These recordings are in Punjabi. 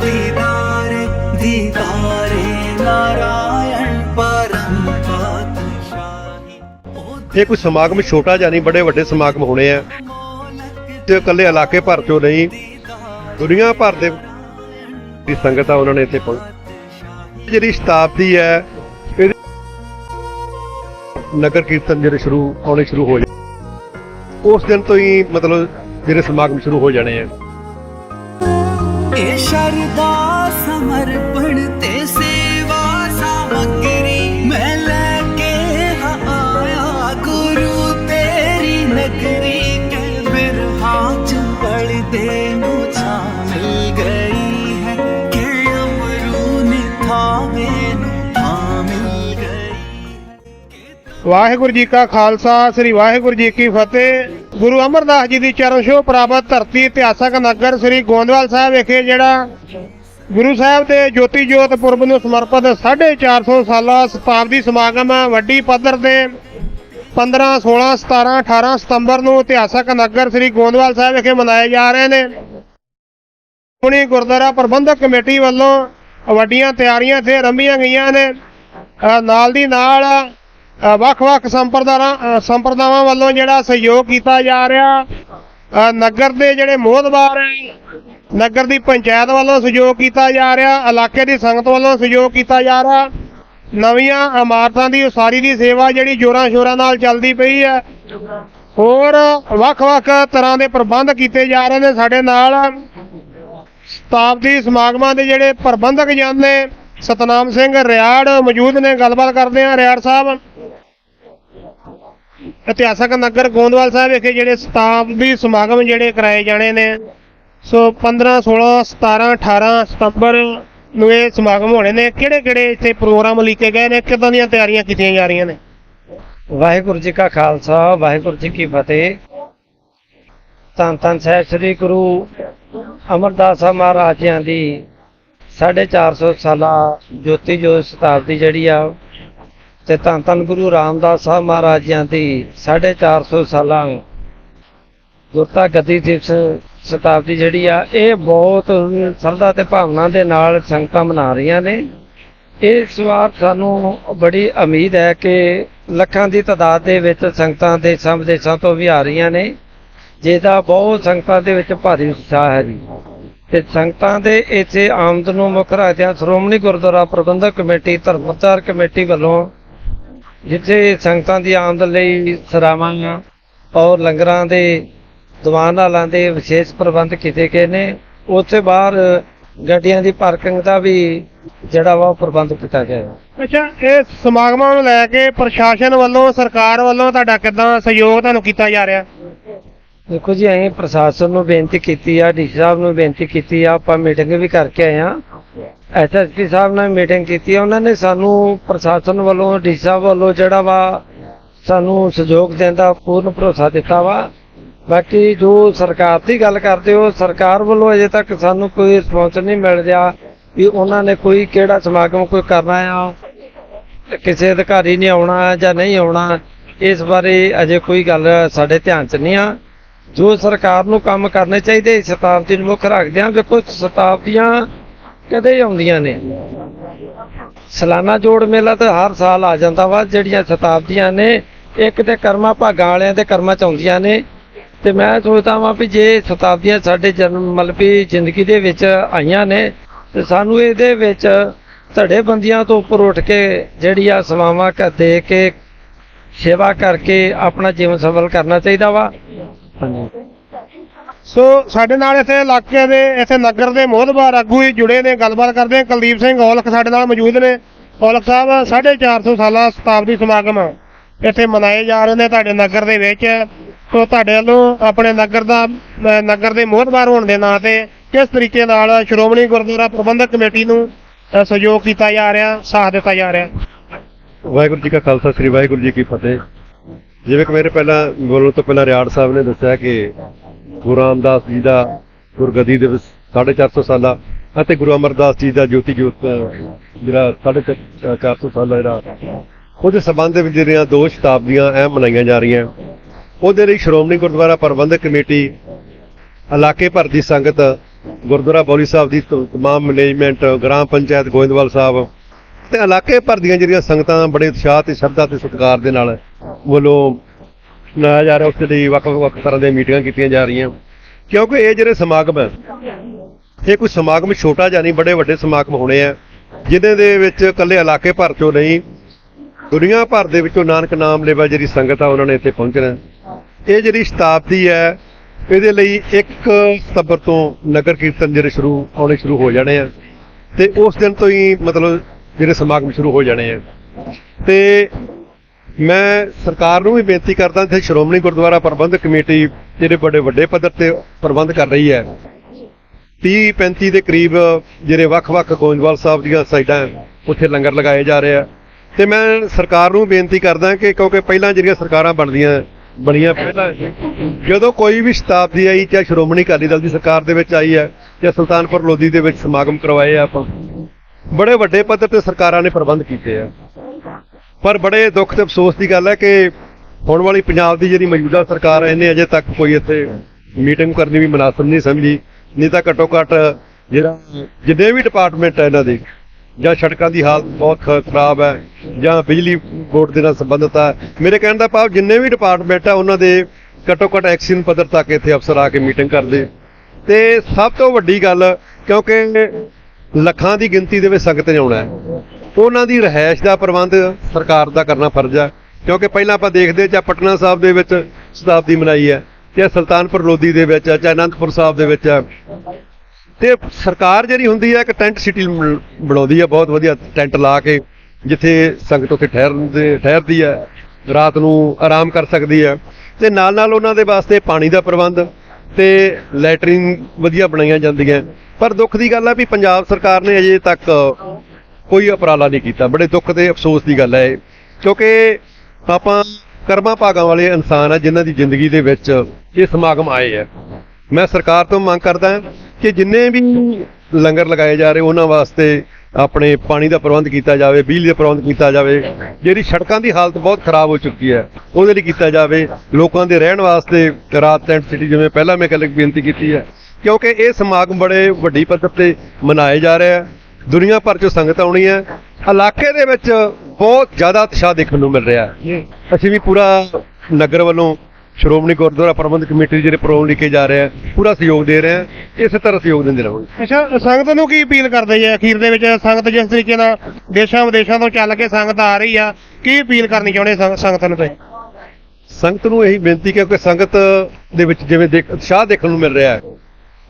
दीदारे दीदारे नारायण परम पातशाही ਇਹ ਕੋਈ ਸਮਾਗਮ ਛੋਟਾ ਜਾਂ ਨਹੀਂ ਬੜੇ ਵੱਡੇ ਸਮਾਗਮ ਹੋਣੇ ਆ ਤੇ ਇਕੱਲੇ ਇਲਾਕੇ ਭਰ ਚੋਂ ਨਹੀਂ ਦੁਨੀਆ ਭਰ ਦੇ ਦੀ ਸੰਗਤ ਆ ਉਹਨਾਂ ਨੇ ਇੱਥੇ ਪਹੁੰਚ ਜਿਹੜੀ ਸ਼ਤਾਬਦੀ ਹੈ ਇਹ ਨਗਰ ਕੀਰਤਨ ਜਿਹੜੇ ਸ਼ੁਰੂ ਹੋਣੇ ਸ਼ੁਰੂ ਹੋ ਜਾਣੇ ਉਸ ਦਿਨ ਤੋਂ ਹੀ ਮਤਲਬ ਜਿਹੜੇ ਸਮਾਗਮ ਸ਼ੁਰੂ ਹੋ ਜਾਣੇ ਆ ਇਹ ਸ਼ਰਦਾ ਸਮਰਪਣ ਤੇ ਸੇਵਾ ਸਾਮਗਰੀ ਮੈਂ ਲੈ ਕੇ ਆਇਆ, ਗੁਰੂ ਤੇਰੀ ਨਗਰੀ ਕੇ ਬਿਰਹਾ ਚ ਬਲਦੇ ਨੂੰ ਛਾਂ ਮਿਲ ਗਈ ਹੈ ਕਿ ਅਮਰੂ ਨੇ ਥਾਵੇ ਨੂੰ ਥਾਂ ਮਿਲ ਗਈ ਵਾਹਿਗੁਰੂ ਜੀ ਕਾ ਖਾਲਸਾ, ਸ੍ਰੀ ਵਾਹਿਗੁਰੂ ਜੀ ਕੀ ਫਤਿਹ। ਗੁਰੂ ਅਮਰਦਾਸ ਜੀ ਦੀ ਚਰਨ ਛੋਹ ਪ੍ਰਾਪਤ ਧਰਤੀ ਇਤਿਹਾਸਕ ਨਗਰ ਸ੍ਰੀ ਗੋਂਦਵਾਲ ਸਾਹਿਬ ਵਿਖੇ ਜਿਹੜਾ ਗੁਰੂ ਸਾਹਿਬ ਦੇ ਜੋਤੀ ਜੋਤ ਪੁਰਬ ਨੂੰ ਸਮਰਪਿਤ 450 ਸਾਲਾ ਸ਼ਤਾਬਦੀ ਸਮਾਗਮ ਵੱਡੀ ਪੱਧਰ ਤੇ 15 16 17 18 ਸਤੰਬਰ ਨੂੰ ਇਤਿਹਾਸਕ ਨਗਰ ਸ੍ਰੀ ਗੋਂਦਵਾਲ ਸਾਹਿਬ ਵਿਖੇ ਮਨਾਏ ਜਾ ਰਹੇ ਨੇ। ਹੁਣੀ ਗੁਰਦੁਆਰਾ ਪ੍ਰਬੰਧਕ ਕਮੇਟੀ ਵੱਲੋਂ ਵੱਡੀਆਂ ਤਿਆਰੀਆਂ ਇੱਥੇ ਰੰਭੀਆਂ ਗਈਆਂ ਨੇ। ਨਾਲ ਦੀ ਨਾਲ ਵੱਖ-ਵੱਖ ਸੰਪਰਦਾਰਾਂ ਸੰਪਰਦਾਵਾਂ ਵੱਲੋਂ ਜਿਹੜਾ ਸਹਿਯੋਗ ਕੀਤਾ ਜਾ ਰਿਹਾ ਨਗਰ ਦੇ ਜਿਹੜੇ ਮੋਹਦਵਾਰ ਹੈ, ਨਗਰ ਦੀ ਪੰਚਾਇਤ ਵੱਲੋਂ ਸਹਿਯੋਗ ਕੀਤਾ ਜਾ ਰਿਹਾ, ਇਲਾਕੇ ਦੀ ਸੰਗਤ ਵੱਲੋਂ ਸਹਿਯੋਗ ਕੀਤਾ ਜਾ ਰਿਹਾ। ਨਵੀਆਂ ਇਮਾਰਤਾਂ ਦੀ ਉਸਾਰੀ ਦੀ ਸੇਵਾ ਜਿਹੜੀ ਜੋਰਾਂ ਸ਼ੋਰਾਂ ਨਾਲ ਚੱਲਦੀ ਪਈ ਹੈ। ਹੋਰ ਵੱਖ-ਵੱਖ ਤਰ੍ਹਾਂ ਦੇ ਪ੍ਰਬੰਧ ਕੀਤੇ ਜਾ ਰਹੇ ਨੇ ਸਾਡੇ ਨਾਲ। ਸ਼ਤਾਬਦੀ ਸਮਾਗਮਾਂ ਦੇ ਜਿਹੜੇ ਪ੍ਰਬੰਧਕ ਜਨ ਨੇ, ਸਤਨਾਮ ਸਿੰਘ ਰਿਆੜ ਮੌਜੂਦ ਨੇ, ਗੱਲਬਾਤ ਕਰਦੇ ਆ ਰਿਆੜ ਸਾਹਿਬ। ਇਤਿਹਾਸਕ ਨਗਰ ਗੋਂਦਵਾਲ ਸਾਹਿਬ ਵਿਖੇ ਜਿਹੜੇ ਸ਼ਤਾਬਦੀ ਸਮਾਗਮ ਜਿਹੜੇ ਕਰਾਏ ਜਾਣੇ ਨੇ। ਸੋ 15 16 17 18 ਸਤੰਬਰ ਨੂੰ ਇਹ ਸਮਾਗਮ ਹੋਣੇ ਨੇ। ਕਿਹੜੇ ਕਿਹੜੇ ਇੱਥੇ ਪ੍ਰੋਗਰਾਮ ਲਿਖੇ ਗਏ ਨੇ? ਕਿੱਦਾਂ ਦੀਆਂ ਤਿਆਰੀਆਂ ਕੀਤੀਆਂ ਜਾ ਰਹੀਆਂ ਨੇ? ਵਾਹਿਗੁਰੂ ਜੀ ਕਾ ਖਾਲਸਾ, ਵਾਹਿਗੁਰੂ ਜੀ ਕੀ ਫਤਿਹ। ਧੰਨ ਧੰਨ ਸਾਹਿਬ ਸ੍ਰੀ ਗੁਰੂ ਅਮਰਦਾਸ ਸਾਹਿਬ ਮਹਾਰਾਜ ਜੀਆਂ ਦੀ 450 ਸਾਲਾ ਜੋਤੀ ਜੋਤ ਸ਼ਤਾਬਦੀ ਜਿਹੜੀ ਆ ਤੇ ਧੰਨ ਧੰਨ ਗੁਰੂ ਰਾਮਦਾਸ ਸਾਹਿਬ ਮਹਾਰਾਜੀਆਂ ਦੀ 450 ਸਾਲਾ ਗੁਰਤਾ ਗੱਦੀ ਦਿਵਸ ਸ਼ਤਾਬਦੀ ਜਿਹੜੀ ਆ, ਇਹ ਬਹੁਤ ਸਰਦਾ ਤੇ ਭਾਵਨਾ ਦੇ ਨਾਲ ਸੰਗਤਾਂ ਮਨਾ ਰਹੀਆਂ ਨੇ। ਇਸ ਵਾਰ ਸਾਨੂੰ ਬੜੀ ਉਮੀਦ ਹੈ ਕਿ ਲੱਖਾਂ ਦੀ ਤਾਦਾਦ ਦੇ ਵਿੱਚ ਸੰਗਤਾਂ ਦੇਸ਼ਾਂ ਵਿਦੇਸ਼ਾਂ ਤੋਂ ਵੀ ਆ ਰਹੀਆਂ ਨੇ, ਜਿਹਦਾ ਬਹੁਤ ਸੰਗਤਾਂ ਦੇ ਵਿੱਚ ਭਾਰੀ ਉਤਸ਼ਾਹ ਹੈ ਜੀ। ਤੇ ਸੰਗਤਾਂ ਦੇ ਇੱਥੇ ਆਮਦ ਨੂੰ ਮੁੱਖ ਰੱਖਦਿਆਂ ਸ਼੍ਰੋਮਣੀ ਗੁਰਦੁਆਰਾ ਪ੍ਰਬੰਧਕ ਕਮੇਟੀ ਧਰਮਪ੍ਰਚਾਰ ਕਮੇਟੀ ਵੱਲੋਂ ਜਿੱਥੇ ਸੰਗਤਾਂ ਦੀ ਆਮਦ ਲਈ ਸਰਾਵਾਂ ਔਰ ਲੰਗਰਾਂ ਦੇ ਦੀਵਾਨ ਹਾਲਾਂ ਦੇ ਵਿਸ਼ੇਸ਼ ਪ੍ਰਬੰਧ ਕੀਤੇ ਗਏ ਨੇ ਉੱਥੇ ਬਾਹਰ ਗੱਡੀਆਂ ਦੀ ਪਾਰਕਿੰਗ ਦਾ ਵੀ ਜਿਹੜਾ ਵਾ ਉਹ ਪ੍ਰਬੰਧ ਕੀਤਾ ਗਿਆ ਹੈ। ਅੱਛਾ ਇਹ ਸਮਾਗਮਾਂ ਨੂੰ ਲੈ ਕੇ ਪ੍ਰਸ਼ਾਸਨ ਵੱਲੋਂ ਸਰਕਾਰ ਵੱਲੋਂ ਤੁਹਾਡਾ ਕਿੱਦਾਂ ਸਹਿਯੋਗ ਤੁਹਾਨੂੰ ਕੀਤਾ ਜਾ ਰਿਹਾ? ਦੇਖੋ ਜੀ ਅਸੀਂ ਪ੍ਰਸ਼ਾਸਨ ਨੂੰ ਬੇਨਤੀ ਕੀਤੀ ਆ ਡੀ ਸਾਹਿਬ ਨੂੰ ਬੇਨਤੀ ਕੀਤੀ ਆ ਆਪਾਂ ਮੀਟਿੰਗ ਵੀ ਕਰਕੇ ਆਏ ਆ ਐਸਐਸਪੀ ਸਾਹਿਬ ਨਾਲ ਮੀਟਿੰਗ ਕੀਤੀ ਆ ਉਹਨਾਂ ਨੇ ਸਾਨੂੰ ਪ੍ਰਸ਼ਾਸਨ ਵੱਲੋਂ, ਡੀ ਸਾਹਿਬ ਵੱਲੋਂ ਜਿਹੜਾ ਵਾ ਸਾਨੂੰ ਸਹਿਯੋਗ ਦੇਣ ਦਾ ਪੂਰਨ ਭਰੋਸਾ ਦਿੱਤਾ ਵਾ। ਬਾਕੀ ਜੋ ਸਰਕਾਰ ਦੀ ਗੱਲ ਕਰਦੇ ਹੋ, ਸਰਕਾਰ ਵੱਲੋਂ ਅਜੇ ਤੱਕ ਸਾਨੂੰ ਕੋਈ ਰਿਸਪੌਂਸ ਨਹੀਂ ਮਿਲ ਰਿਹਾ ਵੀ ਉਹਨਾਂ ਨੇ ਕੋਈ ਕਿਹੜਾ ਸਮਾਗਮ ਕੋਈ ਕਰਨਾ ਆ, ਕਿਸੇ ਅਧਿਕਾਰੀ ਨੇ ਆਉਣਾ ਜਾਂ ਨਹੀਂ ਆਉਣਾ, ਇਸ ਬਾਰੇ ਅਜੇ ਕੋਈ ਗੱਲ ਸਾਡੇ ਧਿਆਨ 'ਚ ਨਹੀਂ ਆ। ਜੋ ਸਰਕਾਰ ਨੂੰ ਕੰਮ ਕਰਨੇ ਚਾਹੀਦੇ ਸ਼ਤਾਬਦੀ ਨੂੰ ਮੁੱਖ ਰੱਖਦੇ ਆ। ਵੇਖੋ ਸ਼ਤਾਬਦੀਆਂ ਕਦੇ ਆਉਂਦੀਆਂ ਨੇ। ਸਾਲਾਨਾ ਜੋੜ ਮੇਲਾ ਤਾਂ ਹਰ ਸਾਲ ਆ ਜਾਂਦਾ ਵਾ, ਜਿਹੜੀਆਂ ਸ਼ਤਾਬਦੀਆਂ ਨੇ, ਇੱਕ ਤੇ ਕਰਮਾ ਭਾਗਾਂ ਵਾਲਿਆਂ ਦੇ ਕਰਮਾਂ ਚ ਆਉਂਦੀਆਂ ਨੇ। ਤੇ ਮੈਂ ਸੋਚਦਾ ਵਾਂ ਵੀ ਜੇ ਸ਼ਤਾਬਦੀਆਂ ਸਾਡੇ ਜਨਮ, ਮਤਲਬ ਜ਼ਿੰਦਗੀ ਦੇ ਵਿੱਚ ਆਈਆਂ ਨੇ, ਤੇ ਸਾਨੂੰ ਇਹਦੇ ਵਿੱਚ ਧੜੇ ਬੰਦੀਆਂ ਤੋਂ ਉੱਪਰ ਉੱਠ ਕੇ ਜਿਹੜੀ ਆ ਸੇਵਾਵਾਂ ਕਰ ਦੇ ਕੇ, ਸੇਵਾ ਕਰਕੇ ਆਪਣਾ ਜੀਵਨ ਸਫਲ ਕਰਨਾ ਚਾਹੀਦਾ ਵਾ। ਹਾਂਜੀ। ਸੋ ਸਾਡੇ ਨਾਲ ਇੱਥੇ ਇਲਾਕੇ ਦੇ, ਇੱਥੇ ਨਗਰ ਦੇ ਮੋਹਦਵਾਰ ਆਗੂ ਹੀ ਜੁੜੇ ਨੇ, ਗੱਲਬਾਤ ਕਰਦੇ ਆ ਕੁਲਦੀਪ ਸਿੰਘ ਔਲਖ ਸਾਡੇ ਨਾਲ ਮੌਜੂਦ ਨੇ। ਔਲਖ ਸਾਹਿਬ 450 ਸਾਲਾ ਸ਼ਤਾਬਦੀ ਸਮਾਗਮ ਇੱਥੇ ਮਨਾਏ ਜਾ ਰਹੇ ਨੇ ਤੁਹਾਡੇ ਨਗਰ ਦੇ ਵਿੱਚ। ਸੋ ਤੁਹਾਡੇ ਵੱਲੋਂ ਆਪਣੇ ਨਗਰ ਦਾ ਨਗਰ ਦੇ ਮੋਹਦਵਾਰ ਹੋਣ ਦੇ ਨਾਂ ਤੇ ਕਿਸ ਤਰੀਕੇ ਨਾਲ ਸ਼੍ਰੋਮਣੀ ਗੁਰਦੁਆਰਾ ਪ੍ਰਬੰਧਕ ਕਮੇਟੀ ਨੂੰ ਸਹਿਯੋਗ ਕੀਤਾ ਜਾ ਰਿਹਾ, ਸਾਥ ਦਿੱਤਾ ਜਾ ਰਿਹਾ? ਵਾਹਿਗੁਰੂ ਜੀ ਕਾ ਖਾਲਸਾ, ਸ੍ਰੀ ਵਾਹਿਗੁਰੂ ਜੀ ਕੀ ਫਤਿਹ। ਜਿਵੇਂ ਕਿ ਮੇਰੇ ਪਹਿਲਾਂ ਬੋਲਣ ਤੋਂ ਪਹਿਲਾਂ ਰਿਆੜ ਸਾਹਿਬ ਨੇ ਦੱਸਿਆ ਕਿ ਗੁਰੂ ਰਾਮਦਾਸ ਜੀ ਦਾ ਗੁਰਗੱਦੀ ਦਿਵਸ 450 ਸਾਲਾ ਅਤੇ ਗੁਰੂ ਅਮਰਦਾਸ ਜੀ ਦਾ ਜੋਤੀ ਜੋਤ ਜਿਹੜਾ 450 ਸਾਲਾ ਜਿਹੜਾ, ਉਹਦੇ ਸਬੰਧ ਵਿੱਚ ਜਿਹੜੀਆਂ ਦੋ ਸ਼ਤਾਬਦੀਆਂ ਅਹਿਮ ਮਨਾਈਆਂ ਜਾ ਰਹੀਆਂ। ਉਹਦੇ ਲਈ ਸ਼੍ਰੋਮਣੀ ਗੁਰਦੁਆਰਾ ਪ੍ਰਬੰਧਕ ਕਮੇਟੀ, ਇਲਾਕੇ ਭਰ ਦੀ ਸੰਗਤ, ਗੁਰਦੁਆਰਾ ਬੌਲੀ ਸਾਹਿਬ ਦੀ ਤ- ਤਮਾਮ ਮੈਨੇਜਮੈਂਟ, ਗ੍ਰਾਮ ਪੰਚਾਇਤ ਗੋਇੰਦਵਾਲ ਸਾਹਿਬ ਤੇ ਇਲਾਕੇ ਭਰ ਦੀਆਂ ਜਿਹੜੀਆਂ ਸੰਗਤਾਂ ਬੜੇ ਉਤਸ਼ਾਹ ਤੇ ਸ਼ਰਧਾ ਤੇ ਸਤਿਕਾਰ ਦੇ ਨਾਲ ਵੱਲੋਂ ਮਨਾਇਆ ਜਾ ਰਿਹਾ ਉਸ ਲਈ ਵੱਖ-ਵੱਖ ਤਰ੍ਹਾਂ ਦੀਆਂ ਮੀਟਿੰਗਾਂ ਕੀਤੀਆਂ ਜਾ ਰਹੀਆਂ। ਕਿਉਂਕਿ ਇਹ ਜਿਹੜੇ ਸਮਾਗਮ ਹੈ, ਇਹ ਕੋਈ ਸਮਾਗਮ ਛੋਟਾ ਜਾਂ ਨਹੀਂ, ਬੜੇ ਵੱਡੇ ਸਮਾਗਮ ਹੋਣੇ ਆ, ਜਿਨ੍ਹਾਂ ਦੇ ਵਿੱਚ ਇਕੱਲੇ ਇਲਾਕੇ ਭਰ ਚੋਂ ਨਹੀਂ, ਦੁਨੀਆ ਭਰ ਦੇ ਵਿੱਚੋਂ ਨਾਨਕ ਨਾਮ ਲੈਵਾ ਜਿਹੜੀ ਸੰਗਤ ਆ, ਉਹਨਾਂ ਨੇ ਇੱਥੇ ਪਹੁੰਚਣਾ। ਇਹ ਜਿਹੜੀ ਸ਼ਤਾਬਦੀ ਹੈ, ਇਹਦੇ ਲਈ 1 ਸਤੰਬਰ ਤੋਂ ਨਗਰ ਕੀਰਤਨ ਜਿਹੜੇ ਸ਼ੁਰੂ, ਆਉਣੇ ਸ਼ੁਰੂ ਹੋ ਜਾਣੇ ਆ। ਤੇ ਉਸ ਦਿਨ ਤੋਂ ਹੀ ਮਤਲਬ ਜਿਹੜੇ ਸਮਾਗਮ ਸ਼ੁਰੂ ਹੋ ਜਾਣੇ ਆ। ਤੇ ਮੈਂ ਸਰਕਾਰ ਨੂੰ ਵੀ ਬੇਨਤੀ ਕਰਦਾ ਕਿ ਸ਼੍ਰੋਮਣੀ ਗੁਰਦੁਆਰਾ ਪ੍ਰਬੰਧਕ ਕਮੇਟੀ ਜਿਹੜੇ ਬੜੇ ਵੱਡੇ ਪੱਧਰ ਤੇ ਪ੍ਰਬੰਧ ਕਰ ਰਹੀ ਹੈ 30 35 ਦੇ ਕਰੀਬ ਜਿਹੜੇ ਵੱਖ-ਵੱਖ ਗੋਇੰਦਵਾਲ ਸਾਹਿਬ ਦੀਆਂ ਸਾਈਡਾਂ ਉੱਥੇ ਲੰਗਰ ਲਗਾਏ ਜਾ ਰਹੇ ਆ। ਤੇ ਮੈਂ ਸਰਕਾਰ ਨੂੰ ਬੇਨਤੀ ਕਰਦਾ ਕਿ ਕਿਉਂਕਿ ਪਹਿਲਾਂ ਜਿਹੜੀਆਂ ਸਰਕਾਰਾਂ ਬਣਦੀਆਂ, ਬਣੀਆਂ ਪਹਿਲਾਂ, ਜਦੋਂ ਕੋਈ ਵੀ ਸ਼ਤਾਬਦੀ ਆਈ ਚਾਹੇ ਸ਼੍ਰੋਮਣੀ ਅਕਾਲੀ ਦਲ ਦੀ ਸਰਕਾਰ ਦੇ ਵਿੱਚ ਆਈ ਹੈ ਜਾਂ ਸੁਲਤਾਨਪੁਰ ਲੋਧੀ ਦੇ ਵਿੱਚ ਸਮਾਗਮ ਕਰਵਾਏ ਆ ਆਪਾਂ, ਬੜੇ ਵੱਡੇ ਪੱਧਰ ਤੇ ਸਰਕਾਰਾਂ ਨੇ ਪ੍ਰਬੰਧ ਕੀਤੇ ਆ। ਪਰ ਬੜੇ ਦੁੱਖ ਤੇ ਅਫਸੋਸ ਦੀ ਗੱਲ ਹੈ ਕਿ ਹੁਣ ਵਾਲੀ ਪੰਜਾਬ ਦੀ ਜਿਹੜੀ ਮੌਜੂਦਾ ਸਰਕਾਰ ਹੈ, ਇਹਨੇ ਅਜੇ ਤੱਕ ਕੋਈ ਇੱਥੇ ਮੀਟਿੰਗ ਕਰਨੀ ਵੀ ਮਨਾਸਬ ਨਹੀਂ ਸਮਝੀ, ਨਹੀਂ ਤਾਂ ਘੱਟੋ ਘੱਟ ਜਿਹੜਾ ਜਿੰਨੇ ਵੀ ਡਿਪਾਰਟਮੈਂਟ ਹੈ ਇਹਨਾਂ ਦੇ, ਜਾਂ ਸੜਕਾਂ ਦੀ ਹਾਲਤ ਬਹੁਤ ਖਰਾਬ ਹੈ, ਜਾਂ ਬਿਜਲੀ ਬੋਰਡ ਦੇ ਨਾਲ ਸੰਬੰਧਿਤ ਹੈ, ਮੇਰੇ ਕਹਿਣ ਦਾ ਭਾਵ ਜਿੰਨੇ ਵੀ ਡਿਪਾਰਟਮੈਂਟ ਹੈ ਉਹਨਾਂ ਦੇ ਘੱਟੋ ਘੱਟ ਐਕਸ਼ਨ ਪੱਧਰ ਤੱਕ ਇੱਥੇ ਅਫਸਰ ਆ ਕੇ ਮੀਟਿੰਗ ਕਰਦੇ। ਤੇ ਸਭ ਤੋਂ ਵੱਡੀ ਗੱਲ ਕਿਉਂਕਿ ਲੱਖਾਂ ਦੀ ਗਿਣਤੀ ਦੇ ਵਿੱਚ ਸੰਗਤ ਨੇ ਆਉਣਾ ਹੈ। ਉਹਨਾਂ ਦੀ ਰਹਿائش ਦਾ ਪ੍ਰਬੰਧ ਸਰਕਾਰ ਦਾ ਕਰਨਾ ਫਰਜ਼ ਹੈ ਕਿਉਂਕਿ ਪਹਿਲਾਂ ਆਪਾਂ ਦੇਖਦੇ ਚਾ ਪਟਨਾ ਸਾਹਿਬ ਦੇ ਵਿੱਚ ਸ਼ਤਾਬਦੀ ਮਨਾਈ ਹੈ ਜਾਂ ਸੁਲਤਾਨਪੁਰ ਲੋਧੀ ਦੇ ਵਿੱਚ ਜਾਂ ਅਨੰਦਪੁਰ ਸਾਹਿਬ ਦੇ ਵਿੱਚ ਤੇ ਸਰਕਾਰ ਜਿਹੜੀ ਹੁੰਦੀ ਹੈ, ਇੱਕ ਟੈਂਟ ਸਿਟੀ ਬਣਾਉਂਦੀ ਹੈ, ਬਹੁਤ ਵਧੀਆ ਟੈਂਟ ਲਾ ਕੇ, ਜਿੱਥੇ ਸੰਗਤ ਉੱਥੇ ਠਹਿਰਦੇ ਠਹਿਰਦੀ ਹੈ, ਰਾਤ ਨੂੰ ਆਰਾਮ ਕਰ ਸਕਦੀ ਹੈ। ਤੇ ਨਾਲ ਨਾਲ ਉਹਨਾਂ ਦੇ ਵਾਸਤੇ ਪਾਣੀ ਦਾ ਪ੍ਰਬੰਧ ਤੇ ਲੈਟਰਿਨ ਵਧੀਆ ਬਣਾਈਆਂ ਜਾਂਦੀਆਂ। ਪਰ ਦੁੱਖ ਦੀ ਗੱਲ ਆ ਵੀ ਪੰਜਾਬ ਸਰਕਾਰ ਨੇ ਅਜੇ ਤੱਕ ਕੋਈ ਉਪਰਾਲਾ ਨਹੀਂ ਕੀਤਾ। ਬੜੇ ਦੁੱਖ ਤੇ ਅਫਸੋਸ ਦੀ ਗੱਲ ਹੈ ਇਹ। ਕਿਉਂਕਿ ਆਪਾਂ ਕਰਮਾਂ ਭਾਗਾਂ ਵਾਲੇ ਇਨਸਾਨ ਆ, ਜਿਨ੍ਹਾਂ ਦੀ ਜ਼ਿੰਦਗੀ ਦੇ ਵਿੱਚ ਇਹ ਸਮਾਗਮ ਆਏ ਆ। ਮੈਂ ਸਰਕਾਰ ਤੋਂ ਮੰਗ ਕਰਦਾ ਕਿ ਜਿੰਨੇ ਵੀ ਲੰਗਰ ਲਗਾਏ ਜਾ ਰਹੇ, ਉਹਨਾਂ ਵਾਸਤੇ ਆਪਣੇ ਪਾਣੀ ਦਾ ਪ੍ਰਬੰਧ ਕੀਤਾ ਜਾਵੇ, ਬਿਜਲੀ ਦਾ ਪ੍ਰਬੰਧ ਕੀਤਾ ਜਾਵੇ। ਜਿਹੜੀ ਸੜਕਾਂ ਦੀ ਹਾਲਤ ਬਹੁਤ ਖਰਾਬ ਹੋ ਚੁੱਕੀ ਹੈ, ਉਹਦੇ ਲਈ ਕੀਤਾ ਜਾਵੇ। ਲੋਕਾਂ ਦੇ ਰਹਿਣ ਵਾਸਤੇ ਰਾਤ ਟੈਂਟ ਸਿਟੀ, ਜਿਵੇਂ ਪਹਿਲਾਂ ਮੈਂ ਕੱਲ ਬੇਨਤੀ ਕੀਤੀ ਹੈ, ਕਿਉਂਕਿ ਇਹ ਸਮਾਗਮ ਬੜੇ ਵੱਡੀ ਪੱਧਰ ਤੇ ਮਨਾਏ ਜਾ ਰਹੇ ਆ। ਦੁਨੀਆ ਭਰ ਚੋਂ ਸੰਗਤ ਆਉਣੀ ਹੈ। ਇਲਾਕੇ ਦੇ ਵਿੱਚ ਬਹੁਤ ਜ਼ਿਆਦਾ ਉਤਸ਼ਾਹ ਦੇਖਣ ਨੂੰ ਮਿਲ ਰਿਹਾ ਹੈ। ਅਸੀਂ ਵੀ ਪੂਰਾ ਨਗਰ ਵੱਲੋਂ ਸ਼੍ਰੋਮਣੀ ਗੁਰਦੁਆਰਾ ਪ੍ਰਬੰਧਕ ਕਮੇਟੀ ਜਿਹੜੇ ਪ੍ਰੋਗਰਾਮ ਲਿਖੇ ਜਾ ਰਹੇ ਆ ਪੂਰਾ ਸਹਿਯੋਗ ਦੇ ਰਹੇ ਆ ਇਸੇ ਤਰ੍ਹਾਂ ਸਹਿਯੋਗ ਦਿੰਦੇ ਰਹਾਂਗੇ ਅੱਛਾ ਸੰਗਤ ਨੂੰ ਕੀ ਅਪੀਲ ਕਰਦੇ ਜੀ ਅਖੀਰ ਦੇ ਵਿੱਚ? ਸੰਗਤ ਜਿਸ ਤਰੀਕੇ ਨਾਲ ਦੇਸ਼ਾਂ ਵਿਦੇਸ਼ਾਂ ਤੋਂ ਚੱਲ ਕੇ ਸੰਗਤ ਆ ਰਹੀ ਆ ਕੀ ਅਪੀਲ ਕਰਨੀ ਚਾਹੁੰਦੇ ਸੰਗ- ਸੰਗਤ ਨੂੰ ਤੁਸੀਂ? ਸੰਗਤ ਨੂੰ ਇਹੀ ਬੇਨਤੀ ਕਿ ਸੰਗਤ ਦੇ ਵਿੱਚ ਜਿਵੇਂ ਦੇਖ ਉਤਸ਼ਾਹ ਦੇਖਣ ਨੂੰ ਮਿਲ ਰਿਹਾ ਹੈ।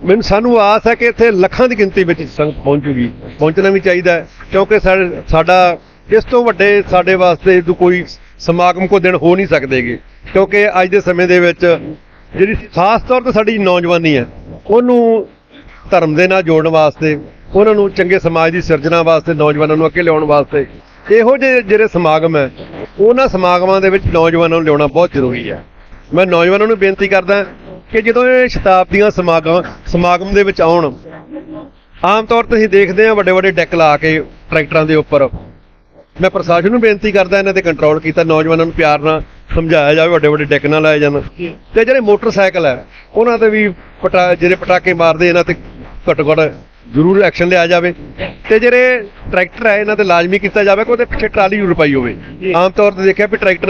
ਮੈਨੂੰ ਸਾਨੂੰ ਆਸ ਹੈ ਕਿ ਇੱਥੇ ਲੱਖਾਂ ਦੀ ਗਿਣਤੀ ਵਿੱਚ ਸੰਗਤ ਪਹੁੰਚੂਗੀ। ਪਹੁੰਚਣਾ ਵੀ ਚਾਹੀਦਾ ਹੈ, ਕਿਉਂਕਿ ਸਾਡਾ ਇਸ ਤੋਂ ਵੱਡੇ ਸਾਡੇ ਵਾਸਤੇ ਕੋਈ ਸਮਾਗਮ ਕੋ ਦਿਨ ਹੋ ਨਹੀਂ ਸਕਦੇਗੇ। ਕਿਉਂਕਿ ਅੱਜ ਦੇ ਸਮੇਂ ਦੇ ਵਿੱਚ ਜਿਹੜੀ ਖਾਸ ਤੌਰ ਤੇ ਸਾਡੀ ਨੌਜਵਾਨੀ ਹੈ, ਉਹਨੂੰ ਧਰਮ ਦੇ ਨਾਲ ਜੋੜਨ ਵਾਸਤੇ, ਉਹਨਾਂ ਨੂੰ ਚੰਗੇ ਸਮਾਜ ਦੀ ਸਿਰਜਣਾ ਵਾਸਤੇ, ਨੌਜਵਾਨਾਂ ਨੂੰ ਅੱਗੇ ਲਿਆਉਣ ਵਾਸਤੇ ਇਹੋ ਜਿਹੇ ਜਿਹੜੇ ਸਮਾਗਮ ਹੈ, ਉਹਨਾਂ ਸਮਾਗਮਾਂ ਦੇ ਵਿੱਚ ਨੌਜਵਾਨਾਂ ਨੂੰ ਲਿਆਉਣਾ ਬਹੁਤ ਜ਼ਰੂਰੀ ਹੈ। ਮੈਂ ਨੌਜਵਾਨਾਂ ਨੂੰ ਬੇਨਤੀ ਕਰਦਾ ਕਿ ਜਦੋਂ ਇਹ ਸ਼ਤਾਬਦੀਆਂ ਸਮਾਗਮ ਸਮਾਗਮ ਦੇ ਵਿੱਚ ਆਉਣ, ਆਮ ਤੌਰ ਤੇ ਅਸੀਂ ਦੇਖਦੇ ਹਾਂ ਵੱਡੇ ਵੱਡੇ ਡੈਕ ਲਾ ਕੇ ਟਰੈਕਟਰਾਂ ਦੇ ਉੱਪਰ। ਮੈਂ ਪ੍ਰਸ਼ਾਸਨ ਨੂੰ ਬੇਨਤੀ ਕਰਦਾ ਇਹਨਾਂ ਤੇ ਕੰਟਰੋਲ ਕੀਤਾ, ਨੌਜਵਾਨਾਂ ਨੂੰ ਪਿਆਰ ਨਾਲ ਸਮਝਾਇਆ ਜਾਵੇ ਵੱਡੇ ਵੱਡੇ ਡੈਕ ਨਾ ਲਾਏ ਜਾਣ। ਤੇ ਜਿਹੜੇ ਮੋਟਰਸਾਈਕਲ ਹੈ, ਉਹਨਾਂ ਤੇ ਵੀ ਪਟਾ ਜਿਹੜੇ ਪਟਾਕੇ ਮਾਰਦੇ ਇਹਨਾਂ ਤੇ ਘੱਟੋ ਘੱਟ ਜ਼ਰੂਰ ਐਕਸ਼ਨ ਲਿਆ ਜਾਵੇ। ਤੇ ਜਿਹੜੇ ਟਰੈਕਟਰ ਹੈ, ਇਹਨਾਂ ਤੇ ਲਾਜ਼ਮੀ ਕੀਤਾ ਜਾਵੇ ਕਿ ਉਹਦੇ ਪਿੱਛੇ ਟਰਾਲੀ ਜ਼ਰੂਰ ਪਾਈ ਹੋਵੇ। ਆਮ ਤੌਰ ਤੇ ਦੇਖਿਆ ਵੀ ਟਰੈਕਟਰ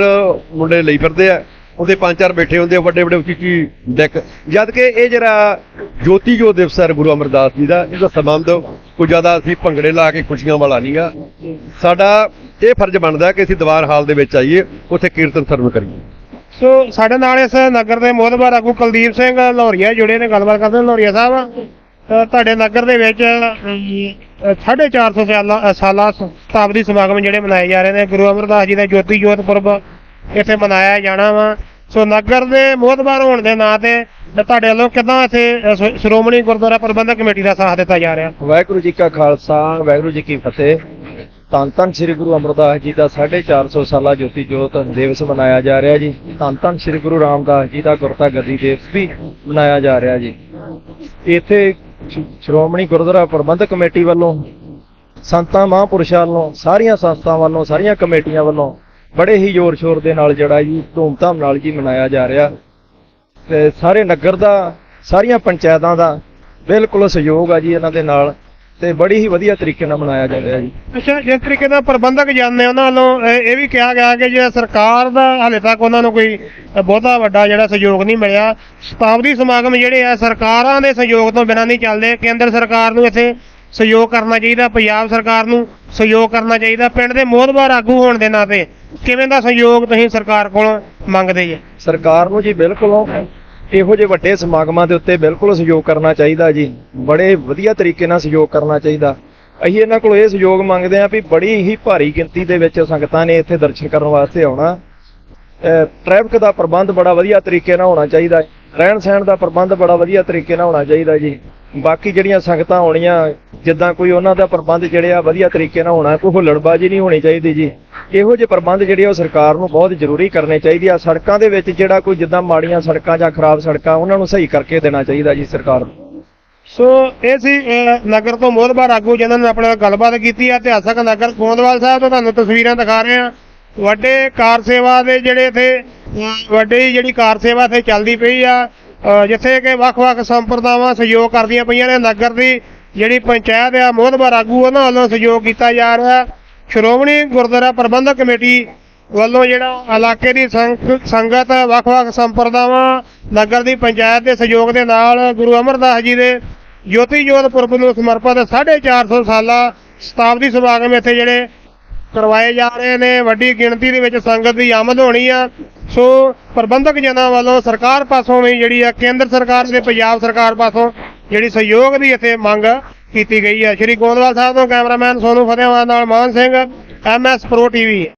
ਮੁੰਡੇ ਲਈ ਫਿਰਦੇ ਆ। ਉਹਦੇ ਪੰਜ ਚਾਰ ਬੈਠੇ ਹੁੰਦੇ ਵੱਡੇ ਵੱਡੇ ਉੱਚੀ ਡੈਕ ਜਦ ਕਿ ਇਹ ਜਿਹੜਾ ਜੋਤੀ ਜੋ ਦਿਵਸ ਹੈ ਗੁਰੂ ਅਮਰਦਾਸ ਜੀ ਦਾ ਇਹਦਾ ਸੰਬੰਧ ਕੋਈ ਜ਼ਿਆਦਾ ਅਸੀਂ ਭੰਗੜੇ ਲਾ ਕੇ ਖੁਸ਼ੀਆਂ ਵਾਲਾ ਨਹੀਂਗਾ। ਸਾਡਾ ਇਹ ਫਰਜ਼ ਬਣਦਾ ਕਿ ਅਸੀਂ ਦੀਵਾਰ ਹਾਲ ਦੇ ਵਿੱਚ ਆਈਏ ਉੱਥੇ ਕੀਰਤਨ ਸਰਵ ਕਰੀਏ। ਸੋ ਸਾਡੇ ਨਾਲ ਇਸ ਨਗਰ ਦੇ ਮੋਹਤਬਾਰ ਆਗੂ ਕੁਲਦੀਪ ਸਿੰਘ ਲਾਹੌਰੀਆ ਜੁੜੇ ਨੇ ਗੱਲਬਾਤ ਕਰਦੇ ਨੇ। ਲਾਹੌਰੀਆ ਸਾਹਿਬ ਤੁਹਾਡੇ ਨਗਰ ਦੇ ਵਿੱਚ ਅ, 450 ਸਾਲਾ ਅ, ਸਾਲਾ ਸ਼ਤਾਬਦੀ ਸਮਾਗਮ ਜਿਹੜੇ ਮਨਾਏ ਜਾ ਰਹੇ ਨੇ। ਗੁਰੂ ਅਮਰਦਾਸ ਜੀ ਦਾ ਜੋਤੀ ਜੋਤ ਪੁਰਬ ਇੱਥੇ ਮਨਾਇਆ ਜਾਣਾ ਵਾ। ਸੋ ਨਗਰ ਦੇ ਮੋਹਤਬਾਰ ਹੋਣ ਦੇ ਨਾਂ ਤੇ ਤੁਹਾਡੇ ਵੱਲੋਂ ਕਿਦਾਂ ਇੱਥੇ ਸ਼੍ਰੋਮਣੀ ਗੁਰਦੁਆਰਾ ਪ੍ਰਬੰਧਕ ਕਮੇਟੀ ਦਾ ਸਾਥ ਦਿੱਤਾ ਜਾ ਰਿਹਾ? ਵਾਹਿਗੁਰੂ ਜੀ ਕਾ ਖਾਲਸਾ, ਵਾਹਿਗੁਰੂ ਜੀ ਕੀ ਫਤਿਹ। ਧੰਨ ਧੰਨ ਸ੍ਰੀ ਗੁਰੂ ਅਮਰਦਾਸ ਜੀ ਦਾ 450 ਸਾਲਾ ਜੋਤੀ ਜੋਤ ਦਿਵਸ ਮਨਾਇਆ ਜਾ ਰਿਹਾ ਜੀ। ਧੰਨ ਧੰਨ ਸ੍ਰੀ ਗੁਰੂ ਰਾਮਦਾਸ ਜੀ ਦਾ ਗੁਰਤਾ ਗੱਦੀ ਦਿਵਸ ਵੀ ਮਨਾਇਆ ਜਾ ਰਿਹਾ ਜੀ। ਇੱਥੇ ਸ਼੍ਰੋਮਣੀ ਗੁਰਦੁਆਰਾ ਪ੍ਰਬੰਧਕ ਕਮੇਟੀ ਵੱਲੋਂ, ਸੰਤਾਂ ਮਹਾਂਪੁਰਸ਼ਾਂ ਵੱਲੋਂ, ਸਾਰੀਆਂ ਸੰਸਥਾਵਾਂ ਵੱਲੋਂ, ਸਾਰੀਆਂ ਕਮੇਟੀਆਂ ਵੱਲੋਂ ਬੜੇ ਹੀ ਜ਼ੋਰ ਸ਼ੋਰ ਦੇ ਨਾਲ ਜਿਹੜਾ ਜੀ ਧੂਮਧਾਮ ਨਾਲ ਜੀ ਮਨਾਇਆ ਜਾ ਰਿਹਾ। ਤੇ ਸਾਰੇ ਨਗਰ ਦਾ, ਸਾਰੀਆਂ ਪੰਚਾਇਤਾਂ ਦਾ ਬਿਲਕੁਲ ਸਹਿਯੋਗ ਆ ਜੀ ਇਹਨਾਂ ਦੇ ਨਾਲ ਤੇ ਬੜੀ ਹੀ ਵਧੀਆ ਤਰੀਕੇ ਨਾਲ ਮਨਾਇਆ ਜਾ ਰਿਹਾ ਜੀ। ਅੱਛਾ, ਜਿਸ ਤਰੀਕੇ ਨਾਲ ਪ੍ਰਬੰਧਕ ਜਾਂਦੇ ਉਹਨਾਂ ਵੱਲੋਂ, ਇਹ ਇਹ ਵੀ ਕਿਹਾ ਗਿਆ ਕਿ ਜਿਹੜਾ ਸਰਕਾਰ ਦਾ ਹਾਲੇ ਤੱਕ ਉਹਨਾਂ ਨੂੰ ਕੋਈ ਬਹੁਤਾ ਵੱਡਾ ਜਿਹੜਾ ਸਹਿਯੋਗ ਨਹੀਂ ਮਿਲਿਆ। ਸ਼ਤਾਬਦੀ ਸਮਾਗਮ ਜਿਹੜੇ ਆ, ਸਰਕਾਰਾਂ ਦੇ ਸਹਿਯੋਗ ਤੋਂ ਬਿਨਾਂ ਨਹੀਂ ਚੱਲਦੇ। ਕੇਂਦਰ ਸਰਕਾਰ ਨੂੰ ਇੱਥੇ ਸਹਿਯੋਗ ਕਰਨਾ ਚਾਹੀਦਾ, ਪੰਜਾਬ ਸਰਕਾਰ ਨੂੰ। ਸਹਿਯੋਗ ਕਰਨਾ ਚਾਹੀਦਾ। ਪਿੰਡ ਦੇ ਮੋਹਦਵਾਰ ਆਗੂ ਹੋਣ ਦੇ ਨਾਤੇ ਕਿਵੇਂ ਦਾ ਸਹਿਯੋਗ ਤੁਸੀਂ ਸਰਕਾਰ ਕੋਲੋਂ ਮੰਗਦੇ ਜੀ? ਸਰਕਾਰ ਨੂੰ ਜੀ ਬਿਲਕੁਲ ਇਹੋ ਜਿਹੇ ਵੱਡੇ ਸਮਾਗਮਾਂ ਦੇ ਉੱਤੇ ਬਿਲਕੁਲ ਸਹਿਯੋਗ ਕਰਨਾ ਚਾਹੀਦਾ ਜੀ। ਬੜੇ ਵਧੀਆ ਤਰੀਕੇ ਨਾਲ ਸਹਿਯੋਗ ਕਰਨਾ ਚਾਹੀਦਾ। ਅਸੀਂ ਇਹਨਾਂ ਕੋਲ ਇਹ ਸਹਿਯੋਗ ਮੰਗਦੇ ਹਾਂ ਵੀ ਬੜੀ ਹੀ ਭਾਰੀ ਗਿਣਤੀ ਦੇ ਵਿੱਚ ਸੰਗਤਾਂ ਨੇ ਇੱਥੇ ਦਰਸ਼ਨ ਕਰਨ ਵਾਸਤੇ ਆਉਣਾ। ਟ੍ਰੈਫਿਕ ਦਾ ਪ੍ਰਬੰਧ ਬੜਾ ਵਧੀਆ ਤਰੀਕੇ ਨਾਲ ਹੋਣਾ ਚਾਹੀਦਾ ਰਹਿਣ ਸਹਿਣ ਦਾ ਪ੍ਰਬੰਧ ਬੜਾ ਵਧੀਆ ਤਰੀਕੇ ਨਾਲ ਹੋਣਾ ਚਾਹੀਦਾ ਜੀ। ਬਾਕੀ ਜਿਹੜੀਆਂ ਸੰਗਤਾਂ ਆਉਣੀਆਂ ਜਿੱਦਾਂ ਕੋਈ ਉਹਨਾਂ ਦਾ ਪ੍ਰਬੰਧ ਜਿਹੜੇ ਆ ਵਧੀਆ ਤਰੀਕੇ ਨਾਲ ਹੋਣਾ, ਕੋਈ ਹੁੱਲੜਬਾਜ਼ੀ ਨਹੀਂ ਹੋਣੀ ਚਾਹੀਦੀ ਜੀ। ਇਹੋ ਜਿਹੇ ਪ੍ਰਬੰਧ ਜਿਹੜੇ ਉਹ ਸਰਕਾਰ ਨੂੰ ਬਹੁਤ ਜ਼ਰੂਰੀ ਕਰਨੇ ਚਾਹੀਦੇ ਆ। ਸੜਕਾਂ ਦੇ ਵਿੱਚ ਜਿਹੜਾ ਕੋਈ ਜਿੱਦਾਂ ਮਾੜੀਆਂ ਸੜਕਾਂ ਜਾਂ ਖਰਾਬ ਸੜਕਾਂ, ਉਹਨਾਂ ਨੂੰ ਸਹੀ ਕਰਕੇ ਦੇਣਾ ਚਾਹੀਦਾ ਜੀ ਸਰਕਾਰ ਨੂੰ। ਸੋ, ਇਹ ਸੀ ਨਗਰ ਤੋਂ ਮੋਹਦਵਾਰ ਆਗੂ ਜਿਨ੍ਹਾਂ ਨੇ ਆਪਣੇ ਨਾਲ ਗੱਲਬਾਤ ਕੀਤੀ ਹੈ ਇਤਿਹਾਸਕ ਨਗਰ ਗੋਂਦਵਾਲ ਸਾਹਿਬ ਤੋਂ ਤੁਹਾਨੂੰ ਤਸਵੀਰਾਂ ਦਿਖਾ ਰਹੇ ਹਾਂ। ਵੱਡੇ ਕਾਰ ਸੇਵਾ ਦੇ ਜਿਹੜੇ ਇੱਥੇ ਵੱਡੀ ਜਿਹੜੀ ਕਾਰ ਸੇਵਾ ਇੱਥੇ ਚੱਲਦੀ ਪਈ ਆ। ਜਿੱਥੇ ਕਿ ਵੱਖ-ਵੱਖ ਸੰਪਰਦਾਵਾਂ ਸਹਿਯੋਗ ਕਰਦੀਆਂ ਪਈਆਂ ਨੇ ਨਗਰ ਦੀ। ਜਿਹੜੀ ਪੰਚਾਇਤ ਆ ਮੋਹਦਵਾਰ ਆਗੂ ਉਹਨਾਂ ਵੱਲੋਂ ਸਹਿਯੋਗ ਕੀਤਾ ਜਾ ਰਿਹਾ ਸ਼੍ਰੋਮਣੀ ਗੁਰਦੁਆਰਾ ਪ੍ਰਬੰਧਕ ਕਮੇਟੀ ਵੱਲੋਂ ਜਿਹੜਾ ਇਲਾਕੇ ਦੀ ਸੰਗਤ, ਵੱਖ-ਵੱਖ ਸੰਪਰਦਾਵਾਂ, ਨਗਰ ਦੀ ਪੰਚਾਇਤ ਦੇ ਸਹਿਯੋਗ ਦੇ ਨਾਲ ਗੁਰੂ ਅਮਰਦਾਸ ਜੀ ਦੇ ਜੋਤੀ ਜੋਤ ਪੁਰਬ ਨੂੰ ਸਮਰਪਿਤ 450 ਸਾਲਾ ਸ਼ਤਾਬਦੀ ਸਮਾਗਮ ਇੱਥੇ ਜਿਹੜੇ ਕਰਵਾਏ ਜਾ ਰਹੇ ਨੇ। ਵੱਡੀ ਗਿਣਤੀ ਦੇ ਵਿੱਚ ਸੰਗਤ ਦੀ ਆਮਦ ਹੋਣੀ ਆ। ਸੋ ਪ੍ਰਬੰਧਕ ਜਨਾਂ ਵੱਲੋਂ ਸਰਕਾਰ ਪਾਸੋਂ ਵੀ ਜਿਹੜੀ ਆ, ਕੇਂਦਰ ਸਰਕਾਰ ਤੇ ਪੰਜਾਬ ਸਰਕਾਰ ਪਾਸੋਂ ਜਿਹੜੀ ਸਹਿਯੋਗ ਦੀ ਇੱਥੇ ਮੰਗ ਕੀਤੀ ਗਈ ਹੈ। ਸ਼੍ਰੀ ਗੋਦਵਾਲ ਸਾਹਿਬ ਤੋਂ ਕੈਮਰਾਮੈਨ ਸੋਨੂ ਫਤਿਆਵਾਦ ਨਾਲ Maan Singh MS pro TV.